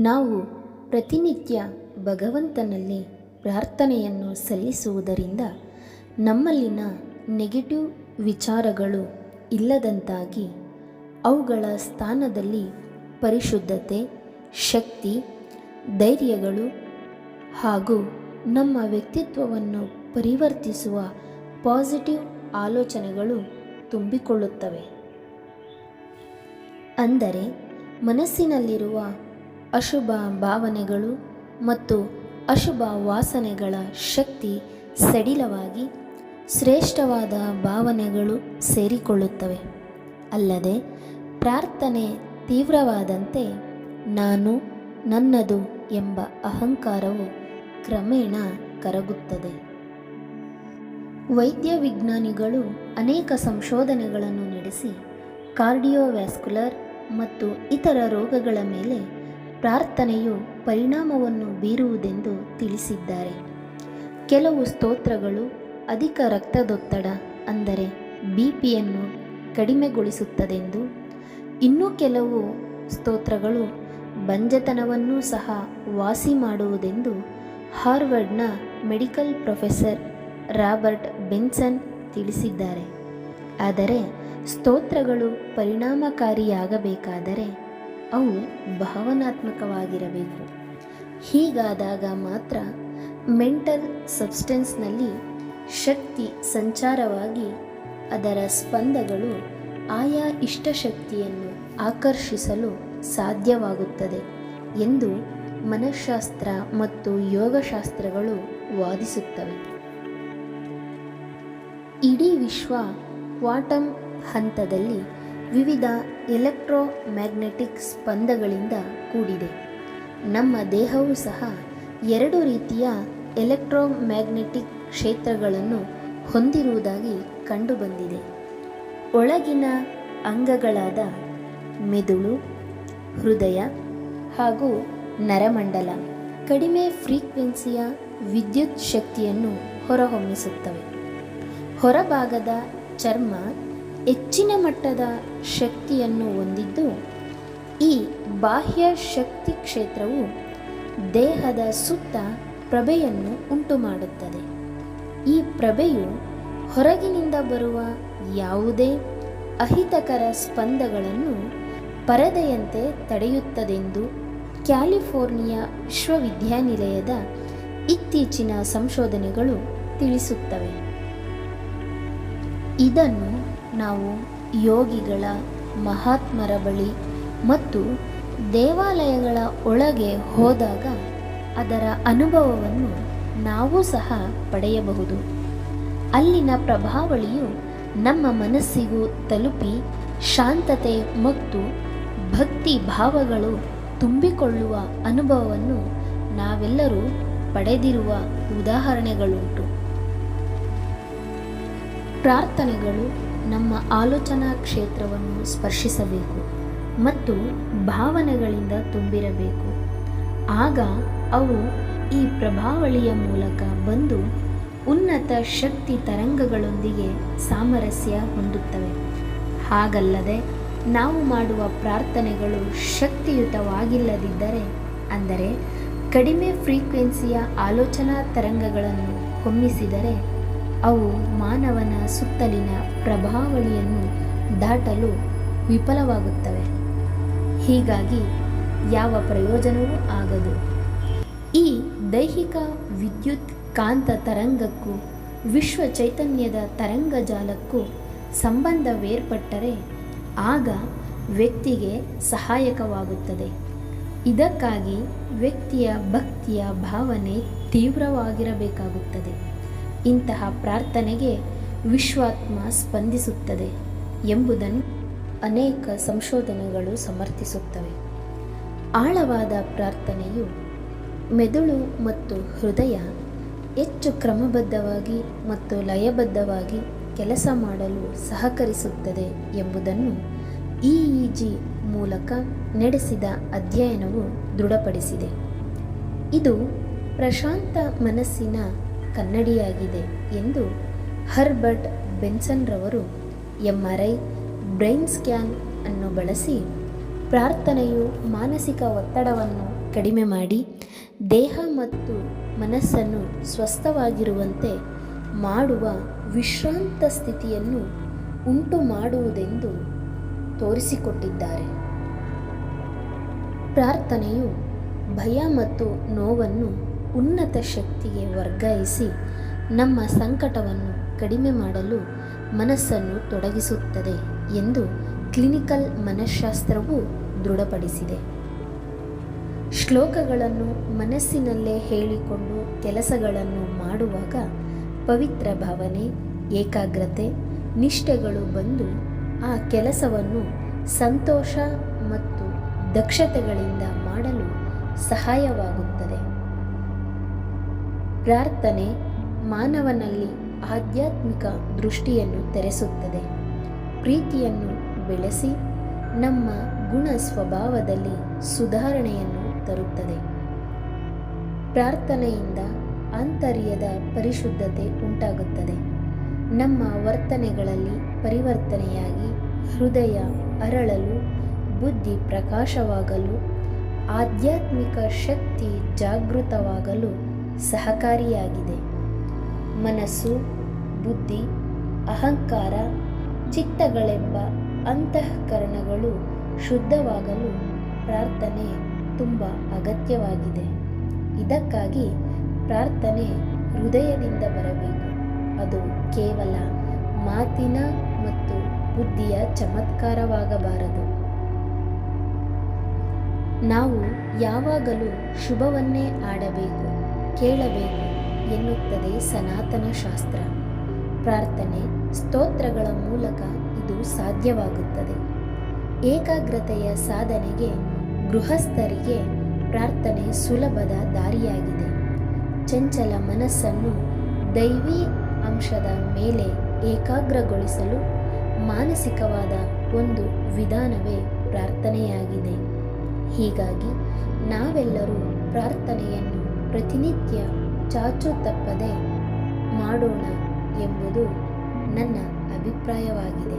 ನಾವು ಪ್ರತಿನಿತ್ಯ ಭಗವಂತನಲ್ಲಿ ಪ್ರಾರ್ಥನೆಯನ್ನು ಸಲ್ಲಿಸುವುದರಿಂದ ನಮ್ಮಲ್ಲಿನ ನೆಗೆಟಿವ್ ವಿಚಾರಗಳು ಇಲ್ಲದಂತಾಗಿ ಅವುಗಳ ಸ್ಥಾನದಲ್ಲಿ ಪರಿಶುದ್ಧತೆ, ಶಕ್ತಿ, ಧೈರ್ಯಗಳು ಹಾಗೂ ನಮ್ಮ ವ್ಯಕ್ತಿತ್ವವನ್ನು ಪರಿವರ್ತಿಸುವ ಪಾಸಿಟಿವ್ ಆಲೋಚನೆಗಳು ತುಂಬಿಕೊಳ್ಳುತ್ತವೆ. ಅಂದರೆ ಮನಸ್ಸಿನಲ್ಲಿರುವ ಅಶುಭ ಭಾವನೆಗಳು ಮತ್ತು ಅಶುಭ ವಾಸನೆಗಳ ಶಕ್ತಿ ಸಡಿಲವಾಗಿ ಶ್ರೇಷ್ಠವಾದ ಭಾವನೆಗಳು ಸೇರಿಕೊಳ್ಳುತ್ತವೆ. ಅಲ್ಲದೆ ಪ್ರಾರ್ಥನೆ ತೀವ್ರವಾದಂತೆ ನಾನು ನನ್ನದು ಎಂಬ ಅಹಂಕಾರವು ಕ್ರಮೇಣ ಕರಗುತ್ತದೆ. ವೈದ್ಯ ವಿಜ್ಞಾನಿಗಳು ಅನೇಕ ಸಂಶೋಧನೆಗಳನ್ನು ನಡೆಸಿ ಕಾರ್ಡಿಯೋವ್ಯಾಸ್ಕುಲರ್ ಮತ್ತು ಇತರ ರೋಗಗಳ ಮೇಲೆ ಪ್ರಾರ್ಥನೆಯು ಪರಿಣಾಮವನ್ನು ಬೀರುವುದೆಂದು ತಿಳಿಸಿದ್ದಾರೆ. ಕೆಲವು ಸ್ತೋತ್ರಗಳು ಅಧಿಕ ರಕ್ತದೊತ್ತಡ, ಅಂದರೆ ಬಿ ಪಿಯನ್ನು ಕಡಿಮೆಗೊಳಿಸುತ್ತದೆಂದು. ಇನ್ನೂ ಕೆಲವು ಸ್ತೋತ್ರಗಳು ಬಂಜತನವನ್ನೂ ಸಹ ವಾಸಿ ಮಾಡುವುದೆಂದು ಹಾರ್ವರ್ಡ್ನ ಮೆಡಿಕಲ್ ಪ್ರೊಫೆಸರ್ ರಾಬರ್ಟ್ ಬೆನ್ಸನ್ ತಿಳಿಸಿದ್ದಾರೆ. ಆದರೆ ಸ್ತೋತ್ರಗಳು ಪರಿಣಾಮಕಾರಿಯಾಗಬೇಕಾದರೆ ಅವು ಭಾವನಾತ್ಮಕವಾಗಿರಬೇಕು. ಹೀಗಾದಾಗ ಮಾತ್ರ ಮೆಂಟಲ್ ಸಬ್ಸ್ಟೆನ್ಸ್ನಲ್ಲಿ ಶಕ್ತಿ ಸಂಚಾರವಾಗಿ ಅದರ ಸ್ಪಂದಗಳು ಆಯಾ ಇಷ್ಟಶಕ್ತಿಯನ್ನು ಆಕರ್ಷಿಸಲು ಸಾಧ್ಯವಾಗುತ್ತದೆ ಎಂದು ಮನಃಶಾಸ್ತ್ರ ಮತ್ತು ಯೋಗಶಾಸ್ತ್ರಗಳು ವಾದಿಸುತ್ತವೆ. ಇಡೀ ವಿಶ್ವ ಕ್ವಾಟಮ್ ಹಂತದಲ್ಲಿ ವಿವಿಧ ಎಲೆಕ್ಟ್ರೋಮ್ಯಾಗ್ನೆಟಿಕ್ ಸ್ಪಂದಗಳಿಂದ ಕೂಡಿದೆ. ನಮ್ಮ ದೇಹವು ಸಹ ಎರಡು ರೀತಿಯ ಎಲೆಕ್ಟ್ರೋಮ್ಯಾಗ್ನೆಟಿಕ್ ಕ್ಷೇತ್ರಗಳನ್ನು ಹೊಂದಿರುವುದಾಗಿ ಕಂಡುಬಂದಿದೆ. ಒಳಗಿನ ಅಂಗಗಳಾದ ಮೆದುಳು, ಹೃದಯ ಹಾಗೂ ನರಮಂಡಲ ಕಡಿಮೆ ಫ್ರೀಕ್ವೆನ್ಸಿಯ ವಿದ್ಯುತ್ ಶಕ್ತಿಯನ್ನು ಹೊರಹೊಮ್ಮಿಸುತ್ತವೆ. ಹೊರಭಾಗದ ಚರ್ಮ ಹೆಚ್ಚಿನ ಮಟ್ಟದ ಶಕ್ತಿಯನ್ನು ಹೊಂದಿದ್ದು, ಈ ಬಾಹ್ಯ ಶಕ್ತಿ ಕ್ಷೇತ್ರವು ದೇಹದ ಸುತ್ತ ಪ್ರಭೆಯನ್ನು ಉಂಟುಮಾಡುತ್ತದೆ. ಈ ಪ್ರಭೆಯು ಹೊರಗಿನಿಂದ ಬರುವ ಯಾವುದೇ ಅಹಿತಕರ ಸ್ಪಂದಗಳನ್ನು ಪರದೆಯಂತೆ ತಡೆಯುತ್ತದೆಂದು ಕ್ಯಾಲಿಫೋರ್ನಿಯಾ ವಿಶ್ವವಿದ್ಯಾನಿಲಯದ ಇತ್ತೀಚಿನ ಸಂಶೋಧನೆಗಳು ತಿಳಿಸುತ್ತವೆ. ಇದನ್ನು ನಾವು ಯೋಗಿಗಳ ಮಹಾತ್ಮರ ಬಳಿ ಮತ್ತು ದೇವಾಲಯಗಳ ಒಳಗೆ ಹೋದಾಗ ಅದರ ಅನುಭವವನ್ನು ನಾವು ಸಹ ಪಡೆಯಬಹುದು. ಅಲ್ಲಿನ ಪ್ರಭಾವಳಿಯು ನಮ್ಮ ಮನಸ್ಸಿಗೂ ತಲುಪಿ ಶಾಂತತೆ ಮತ್ತು ಭಕ್ತಿ ಭಾವಗಳು ತುಂಬಿಕೊಳ್ಳುವ ಅನುಭವವನ್ನು ನಾವೆಲ್ಲರೂ ಪಡೆದಿರುವ ಉದಾಹರಣೆಗಳುಂಟು. ಪ್ರಾರ್ಥನೆಗಳು ನಮ್ಮ ಆಲೋಚನಾ ಕ್ಷೇತ್ರವನ್ನು ಸ್ಪರ್ಶಿಸಬೇಕು ಮತ್ತು ಭಾವನೆಗಳಿಂದ ತುಂಬಿರಬೇಕು. ಆಗ ಅವು ಈ ಪ್ರಭಾವಳಿಯ ಮೂಲಕ ಬಂದು ಉನ್ನತ ಶಕ್ತಿ ತರಂಗಗಳೊಂದಿಗೆ ಸಾಮರಸ್ಯ ಹೊಂದುತ್ತವೆ. ಹಾಗಲ್ಲದೆ ನಾವು ಮಾಡುವ ಪ್ರಾರ್ಥನೆಗಳು ಶಕ್ತಿಯುತವಾಗಿಲ್ಲದಿದ್ದರೆ, ಅಂದರೆ ಕಡಿಮೆ ಫ್ರೀಕ್ವೆನ್ಸಿಯ ಆಲೋಚನಾ ತರಂಗಗಳನ್ನು ಹೊಮ್ಮಿಸಿದರೆ ಅವು ಮಾನವನ ಸುತ್ತಲಿನ ಪ್ರಭಾವಳಿಯನ್ನು ದಾಟಲು ವಿಫಲವಾಗುತ್ತವೆ. ಹೀಗಾಗಿ ಯಾವ ಪ್ರಯೋಜನವೂ ಆಗದು. ಈ ದೈಹಿಕ ವಿದ್ಯುತ್ ಕಾಂತ ತರಂಗಕ್ಕೂ ವಿಶ್ವ ಚೈತನ್ಯದ ತರಂಗಜಾಲಕ್ಕೂ ಸಂಬಂಧವೇರ್ಪಟ್ಟರೆ ಆಗ ವ್ಯಕ್ತಿಗೆ ಸಹಾಯಕವಾಗುತ್ತದೆ. ಇದಕ್ಕಾಗಿ ವ್ಯಕ್ತಿಯ ಭಕ್ತಿಯ ಭಾವನೆ ತೀವ್ರವಾಗಿರಬೇಕಾಗುತ್ತದೆ. ಇಂತಹ ಪ್ರಾರ್ಥನೆಗೆ ವಿಶ್ವಾತ್ಮ ಸ್ಪಂದಿಸುತ್ತದೆ ಎಂಬುದನ್ನು ಅನೇಕ ಸಂಶೋಧನೆಗಳು ಸಮರ್ಥಿಸುತ್ತವೆ. ಆಳವಾದ ಪ್ರಾರ್ಥನೆಯು ಮೆದುಳು ಮತ್ತು ಹೃದಯ ಹೆಚ್ಚು ಕ್ರಮಬದ್ಧವಾಗಿ ಮತ್ತು ಲಯಬದ್ಧವಾಗಿ ಕೆಲಸ ಮಾಡಲು ಸಹಕರಿಸುತ್ತದೆ ಎಂಬುದನ್ನು ಇ ಇ ಜಿ ಮೂಲಕ ನಡೆಸಿದ ಅಧ್ಯಯನವು ದೃಢಪಡಿಸಿದೆ. ಇದು ಪ್ರಶಾಂತ ಮನಸ್ಸಿನ ಕನ್ನಡಿಯಾಗಿದೆ ಎಂದು Herbert ಬೆನ್ಸನ್ರವರು M R I brain scan ಅನ್ನು ಬಳಸಿ ಪ್ರಾರ್ಥನೆಯು ಮಾನಸಿಕ ಒತ್ತಡವನ್ನು ಕಡಿಮೆ ಮಾಡಿ ದೇಹ ಮತ್ತು ಮನಸ್ಸನ್ನು ಸ್ವಸ್ಥವಾಗಿರುವಂತೆ ಮಾಡುವ ವಿಶ್ರಾಂತ ಸ್ಥಿತಿಯನ್ನು ಉಂಟು ಮಾಡುವುದೆಂದು ತೋರಿಸಿಕೊಟ್ಟಿದ್ದಾರೆ. ಪ್ರಾರ್ಥನೆಯು ಭಯ ಮತ್ತು ನೋವನ್ನು ಉನ್ನತ ಶಕ್ತಿಗೆ ವರ್ಗಾಯಿಸಿ ನಮ್ಮ ಸಂಕಟವನ್ನು ಕಡಿಮೆ ಮಾಡಲು ಮನಸ್ಸನ್ನು ತೊಡಗಿಸುತ್ತದೆ ಎಂದು ಕ್ಲಿನಿಕಲ್ ಮನಃಶಾಸ್ತ್ರವು ದೃಢಪಡಿಸಿದೆ. ಶ್ಲೋಕಗಳನ್ನು ಮನಸ್ಸಿನಲ್ಲೇ ಹೇಳಿಕೊಂಡು ಕೆಲಸಗಳನ್ನು ಮಾಡುವಾಗ ಪವಿತ್ರ ಭಾವನೆ, ಏಕಾಗ್ರತೆ, ನಿಷ್ಠೆಗಳು ಬಂದು ಆ ಕೆಲಸವನ್ನು ಸಂತೋಷ ಮತ್ತು ದಕ್ಷತೆಗಳಿಂದ ಮಾಡಲು ಸಹಾಯವಾಗುತ್ತದೆ. ಪ್ರಾರ್ಥನೆ ಮಾನವನಲ್ಲಿ ಆಧ್ಯಾತ್ಮಿಕ ದೃಷ್ಟಿಯನ್ನು ತೆರೆಸುತ್ತದೆ. ಪ್ರೀತಿಯನ್ನು ಬೆಳೆಸಿ ನಮ್ಮ ಗುಣ ಸ್ವಭಾವದಲ್ಲಿ ಸುಧಾರಣೆಯನ್ನು ತರುತ್ತದೆ. ಪ್ರಾರ್ಥನೆಯಿಂದ ಆಂತರ್ಯದ ಪರಿಶುದ್ಧತೆ ಉಂಟಾಗುತ್ತದೆ. ನಮ್ಮ ವರ್ತನೆಗಳಲ್ಲಿ ಪರಿವರ್ತನೆಯಾಗಿ ಹೃದಯ ಅರಳಲು, ಬುದ್ಧಿ ಪ್ರಕಾಶವಾಗಲು, ಆಧ್ಯಾತ್ಮಿಕ ಶಕ್ತಿ ಜಾಗೃತವಾಗಲು ಸಹಕಾರಿಯಾಗಿದೆ. ಮನಸ್ಸು, ಬುದ್ಧಿ, ಅಹಂಕಾರ, ಚಿತ್ತಗಳೆಂಬ ಅಂತಃಕರಣಗಳು ಶುದ್ಧವಾಗಲು ಪ್ರಾರ್ಥನೆ ತುಂಬ ಅಗತ್ಯವಾಗಿದೆ. ಇದಕ್ಕಾಗಿ ಪ್ರಾರ್ಥನೆ ಹೃದಯದಿಂದ ಬರಬೇಕು. ಅದು ಕೇವಲ ಮಾತಿನ ಮತ್ತು ಬುದ್ಧಿಯ ಚಮತ್ಕಾರವಾಗಬಾರದು. ನಾವು ಯಾವಾಗಲೂ ಶುಭವನ್ನೇ ಆಡಬೇಕು. ಕೇಳಬೇಕು ಎನ್ನುತ್ತದೆ ಸನಾತನ ಶಾಸ್ತ್ರ. ಪ್ರಾರ್ಥನೆ, ಸ್ತೋತ್ರಗಳ ಮೂಲಕ ಇದು ಸಾಧ್ಯವಾಗುತ್ತದೆ. ಏಕಾಗ್ರತೆಯ ಸಾಧನೆಗೆ ಗೃಹಸ್ಥರಿಗೆ ಪ್ರಾರ್ಥನೆ ಸುಲಭದ ದಾರಿಯಾಗಿದೆ. ಚಂಚಲ ಮನಸ್ಸನ್ನು ದೈವಿ ಅಂಶದ ಮೇಲೆ ಏಕಾಗ್ರಗೊಳಿಸಲು ಮಾನಸಿಕವಾದ ಒಂದು ವಿಧಾನವೇ ಪ್ರಾರ್ಥನೆಯಾಗಿದೆ. ಹೀಗಾಗಿ ನಾವೆಲ್ಲರೂ ಪ್ರಾರ್ಥನೆಯನ್ನು ಪ್ರತಿನಿತ್ಯ ಚಾಚು ತಪ್ಪದೆ ಮಾಡೋಣ ಎಂಬುದು ನನ್ನ ಅಭಿಪ್ರಾಯವಾಗಿದೆ.